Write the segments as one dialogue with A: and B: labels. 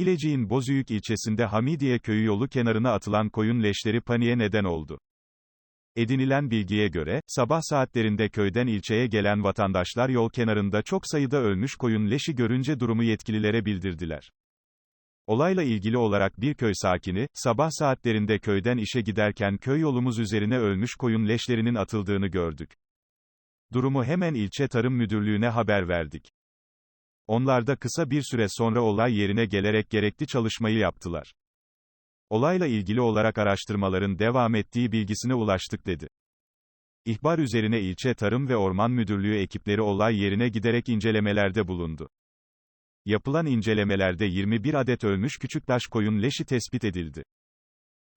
A: İlecik'in Bozüyük ilçesinde Hamidiye köyü yolu kenarına atılan koyun leşleri paniğe neden oldu. Edinilen bilgiye göre, sabah saatlerinde köyden ilçeye gelen vatandaşlar yol kenarında çok sayıda ölmüş koyun leşi görünce durumu yetkililere bildirdiler. Olayla ilgili olarak bir köy sakini, sabah saatlerinde köyden işe giderken köy yolumuz üzerine ölmüş koyun leşlerinin atıldığını gördük. Durumu hemen ilçe tarım müdürlüğüne haber verdik. Onlar da kısa bir süre sonra olay yerine gelerek gerekli çalışmayı yaptılar. Olayla ilgili olarak araştırmaların devam ettiği bilgisine ulaştık dedi. İhbar üzerine ilçe Tarım ve Orman Müdürlüğü ekipleri olay yerine giderek incelemelerde bulundu. Yapılan incelemelerde 21 adet ölmüş küçükbaş koyun leşi tespit edildi.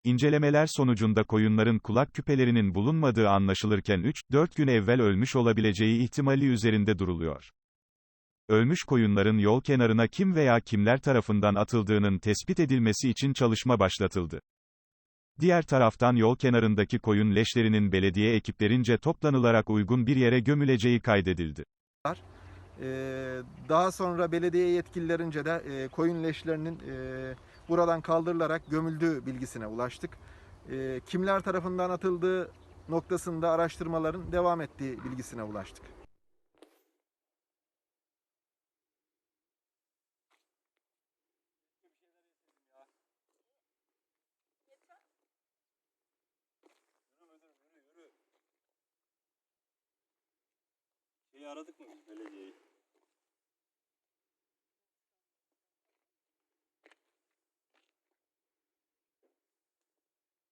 A: İncelemeler sonucunda koyunların kulak küpelerinin bulunmadığı anlaşılırken 3-4 gün evvel ölmüş olabileceği ihtimali üzerinde duruluyor. Ölmüş koyunların yol kenarına kim veya kimler tarafından atıldığının tespit edilmesi için çalışma başlatıldı. Diğer taraftan yol kenarındaki koyun leşlerinin belediye ekiplerince toplanılarak uygun bir yere gömüleceği kaydedildi.
B: Ee, daha sonra belediye yetkililerince de e, koyun leşlerinin e, buradan kaldırılarak gömüldüğü bilgisine ulaştık. E, kimler tarafından atıldığı noktasında araştırmaların devam ettiği bilgisine ulaştık.
C: Şeyi aradık mı biz belediyeyi?